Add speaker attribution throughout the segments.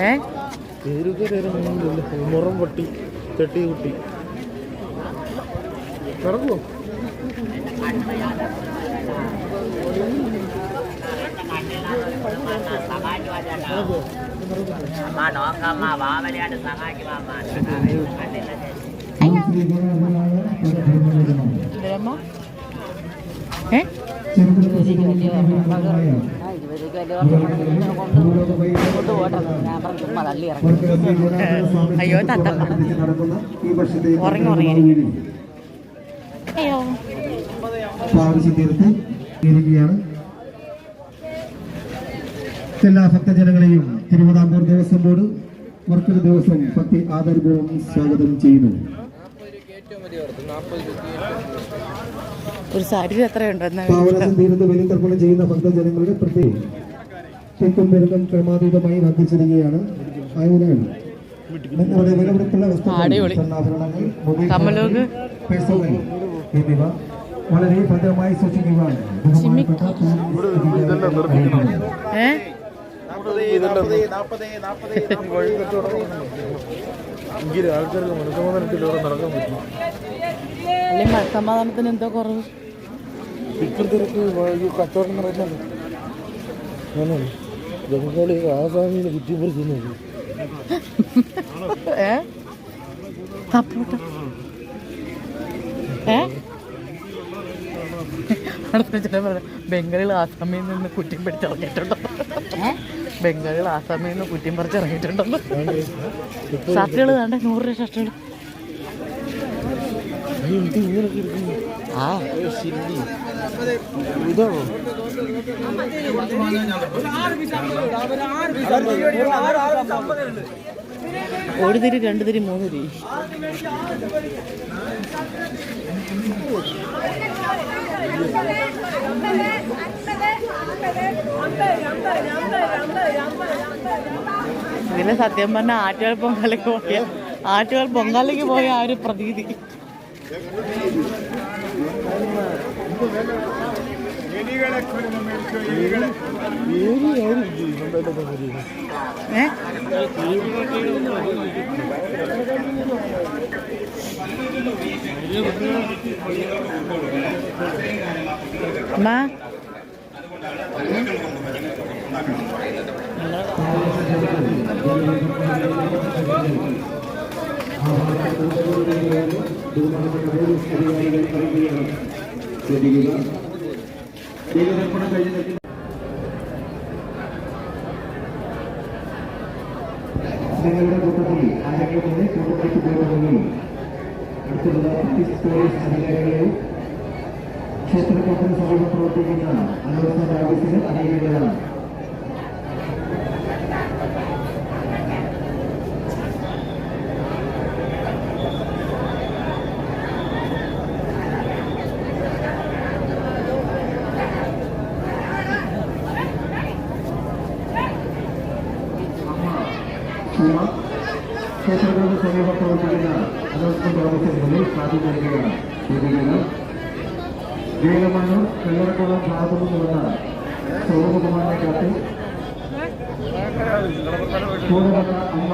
Speaker 1: ഏ?
Speaker 2: മുറം പൊട്ടി ചെട്ടി കുട്ടി നടക്കുമോ
Speaker 3: അമ്മ. നോക്കമ്മ സഹായിക്കും
Speaker 1: അയ്യോ
Speaker 4: എല്ലാ ഭക്തജനങ്ങളെയും തിരുവിതാംകൂർ ദേവസ്വം ബോർഡ് മറ്റൊരു ദിവസം ഭക്തി ആദരപൂർവം സ്വാഗതം ചെയ്യുന്നു.
Speaker 1: ഒരു സാരി
Speaker 4: എത്രയുണ്ടെന്ന് ചെയ്യുന്ന ഭക്തജനങ്ങളുടെ പ്രത്യേകം തെക്കും പെരുക്കം ക്രമാതീതമായി വർദ്ധിച്ചിരിക്കുകയാണ് നിങ്ങളുടെ വിലപിടിപ്പുള്ള വസ്തുക്കൾ എന്നിവ വളരെ ഭദ്രമായി സൂക്ഷിക്കുകയാണ്. ബഹുമാനപ്പെട്ട
Speaker 1: ഏ?
Speaker 2: എങ്കിലും ആൾക്കാർക്ക് മനസ്സമാധാനത്തിലൂടെ നടക്കാൻ പറ്റും
Speaker 1: അല്ലെങ്കിൽ സമാധാനത്തിന് എന്തോ കുറവ്?
Speaker 2: ഇപ്പോഴത്തെ ഈ കച്ചവടം നടക്കുന്നത് ഞാനാണ് ബംഗാളി ആസാമിന്ന് കുറ്റിപ്പറിക്കുന്നു
Speaker 1: ഏ? സപ്പോർട്ട് ഏ? ബംഗാളികൾ ആസാമിൽ നിന്ന് കുറ്റിയും പിടിച്ച് ഇറങ്ങിയിട്ടുണ്ടോ ബംഗാളികൾ ആസാമിൽ നിന്ന് കുറ്റിയും പറിച്ച് ഇറങ്ങിയിട്ടുണ്ടോ ഷർട്ടുകൾ വേണ്ട? നൂറ് രൂപ ഷർട്ടുകൾ ഒരു തിരി രണ്ട് തിരി മൂന്ന് തിരി. ഇതിന് സത്യം പറഞ്ഞാൽ ആറ്റുകാൽ പൊങ്കാലയ്ക്ക് പോയ ആറ്റുകാൽ പൊങ്കാലയ്ക്ക് പോയ ആ ഒരു പ്രതീതി.
Speaker 4: അടുത്തുള്ള ബ്രിട്ടീഷ് പോലീസ് അധികാരികളെ ക്ഷേത്രത്തിന് സമീപം പ്രവർത്തിക്കുന്ന അന്വേഷണ ഓഫീസിന് അറിയിക്കേണ്ടതാണ് ಕ್ಷೇತ್ರದಲ್ಲಿ ಸರಿಯಾದ ಪ್ರವೃತ್ತಿಗಳ ಅನುಷ್ಠಾನ ವ್ಯವಸ್ಥೆಯಲ್ಲಿ ಸಾಧಿಸಿದ ಬೇಗವನ್ನು ಕಳ್ಳರಕೂಡ ಸಾಧುವುದರ ಸೌರಭ ಕುಮಾರ ಖಾತೆ ಸೋದರ ಅಮ್ಮ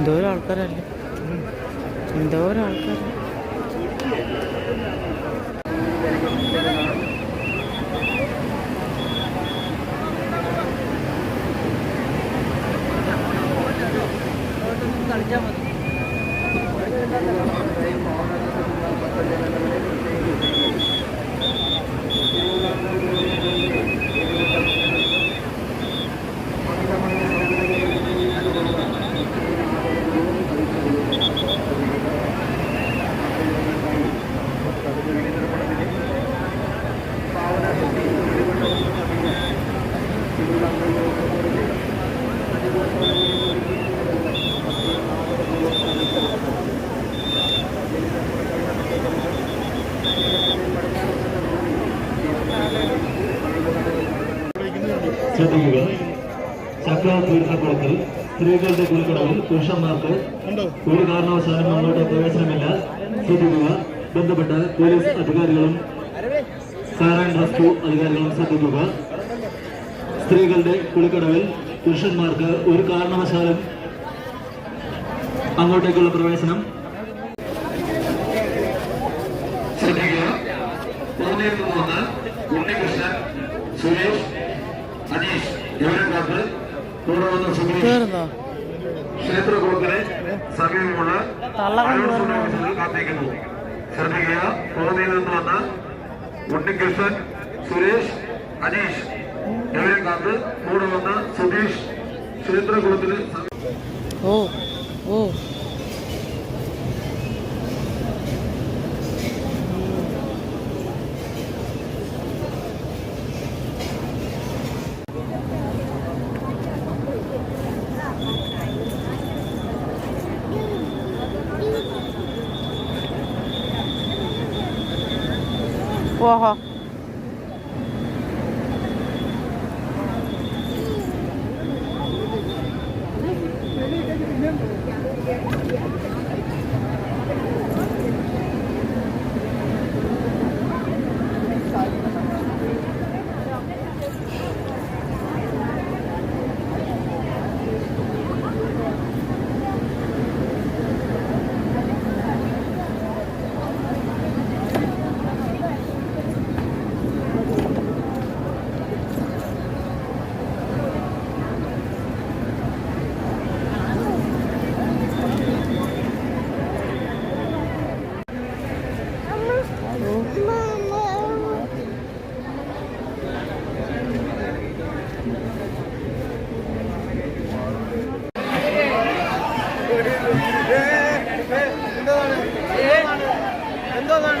Speaker 1: എന്തോരം ആൾക്കാരല്ലേ? എന്തോരം ആൾക്കാർ
Speaker 5: ശ്രദ്ധിക്കുക ചക്ര തീർത്ഥക്കുളത്തിൽ സ്ത്രീകളുടെ കുളിക്കടവിൽ പുരുഷന്മാർക്ക് ഒരു കാരണവശാലും മുന്നോട്ട് പ്രവേശനമില്ല. ശ്രദ്ധിക്കുക. ബന്ധപ്പെട്ട പോലീസ് അധികാരികളും ഫയർ ആൻഡ് റെസ്ക്യൂ അധികാരികളും ശ്രദ്ധിക്കുക. സ്ത്രീകളുടെ കുളിക്കടവിൽ പുരുഷന്മാർക്ക് ഒരു കാരണവശാലും അങ്ങോട്ടേക്കുള്ള പ്രവേശനം ശ്രദ്ധിക്കുക. ഉണ്ണികൃഷ്ണൻ സുരേഷ്
Speaker 1: തീർന്നോ
Speaker 5: ക്ഷേത്രകുളത്തിന് സമീപമുള്ള
Speaker 1: തള്ളകൾ
Speaker 5: അരുൺ
Speaker 1: തീർന്നോ?
Speaker 5: സുരേഷിൽ കാത്തിരിക്കുന്നു ശ്രദ്ധിക്കുക പൂർണ്ണയിൽ നിന്ന് വന്ന ഉണ്ണികൃഷ്ണൻ സുരേഷ് അനീഷ് ഇവരെ കാത്ത് കൂടെ വന്ന സുധീഷ് ക്ഷേത്രകുളത്തിന് സമീപം
Speaker 1: ഓ 我哈。
Speaker 6: எந்தோதான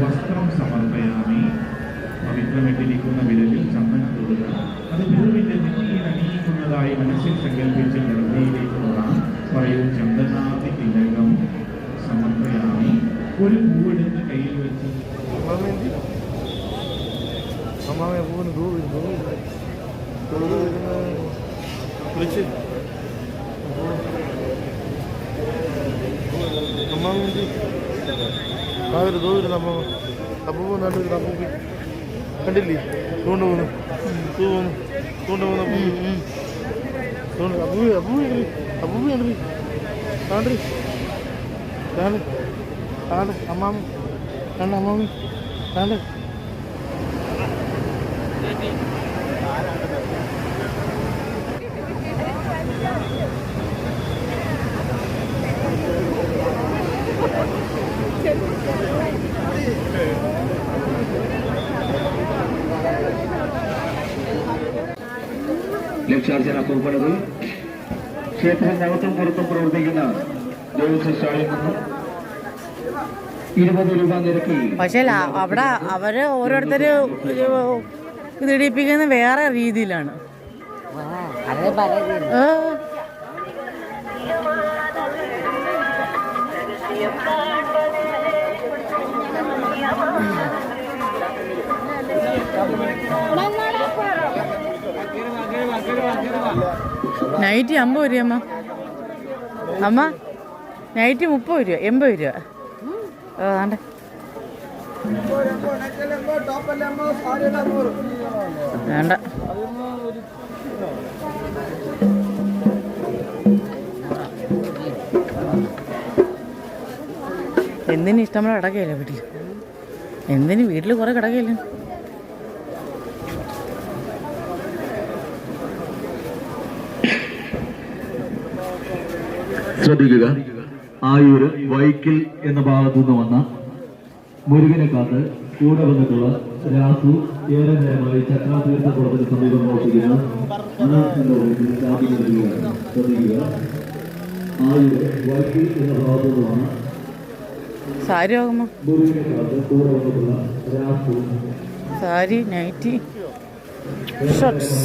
Speaker 6: വസ്ത്രം സമർപ്പയാമി പവിത്രമിട്ടിരിക്കുന്ന വിരലിൽ ചന്ദനം തൊടുക. അത് ഗുരുവിന്റെ നെറ്റിയിൽ അണിയിക്കുന്നതായി മനസ്സിൽ സങ്കല്പിച്ച് നിർമ്മയിലേക്ക് തൊടാം പറയൂ ചന്ദനാദി തിലകം. സമർപ്പയാമി. ഒരു പൂവെടുത്ത് കയ്യിൽ വെച്ച്.
Speaker 2: പൂവിന് ദൂ ദൂ ദൂ വിളിച്ച് അമ്മാമ എന്ത്? കാവില് ദൂ വരുന്ന അമ്മാമ അപ്പൂപ്പ നല്ലൊരു അപ്പൂപ്പി കണ്ടില്ലേ തൂണ്ട് പോകുന്നു തൂ പോകുന്നു തൂണ്ട് പോകുന്നു അപ്പൂപ്പി തൂണ്ട് അപ്പൂപ്പി അപ്പൂപ്പി കണ്ടില്ലേ അപ്പൂപ്പി കണ്ടില്ലേ കാണ്ടി കാണ്ട് കാണ്ട് അമ്മാമ കണ്ട അമ്മാമ കാണ്ട്
Speaker 5: ലക്ഷാർച്ചന പുറപ്പെടുന്നത് ക്ഷേത്രത്തിനകത്തും പുറത്തും പ്രവർത്തിക്കുന്ന നിന്നും ഇരുപത് രൂപ നിരക്കിൽ
Speaker 1: പക്ഷേ അവിടെ അവർ ഓരോരുത്തര് ഇടിപ്പിക്കുന്ന വേറെ രീതിയിലാണ് ഏ. നൈറ്റ് അമ്പത് രൂപ അമ്മ. അമ്മ നൈറ്റി മുപ്പത് രൂപ എൺപത് രൂപ. ആ, ആണ്ടെ. വേണ്ട. എന്തിനും ഇഷ്ടമുള്ള കിടക്കയില്ല വീട്ടിൽ എന്തിനും വീട്ടിൽ കുറേ കിടക്കുകയല്ലേ
Speaker 5: ശ്രദ്ധിക്കുക. ആയൂര് വൈക്കിൽ എന്ന ഭാഗത്തു നിന്ന് വന്ന മുരുകനെ കാത്ത് കൂടെ വന്നിട്ടുള്ള രാസു ഏറെ നേരമായി ചക്രാതീർത്ഥ കുളത്തിന് സമീപം ശ്രദ്ധിക്കുക. ആയൂര് വൈക്കിൽ എന്ന ഭാഗത്തു
Speaker 1: സാരി നൈറ്റി. ഷർട്ട്സ്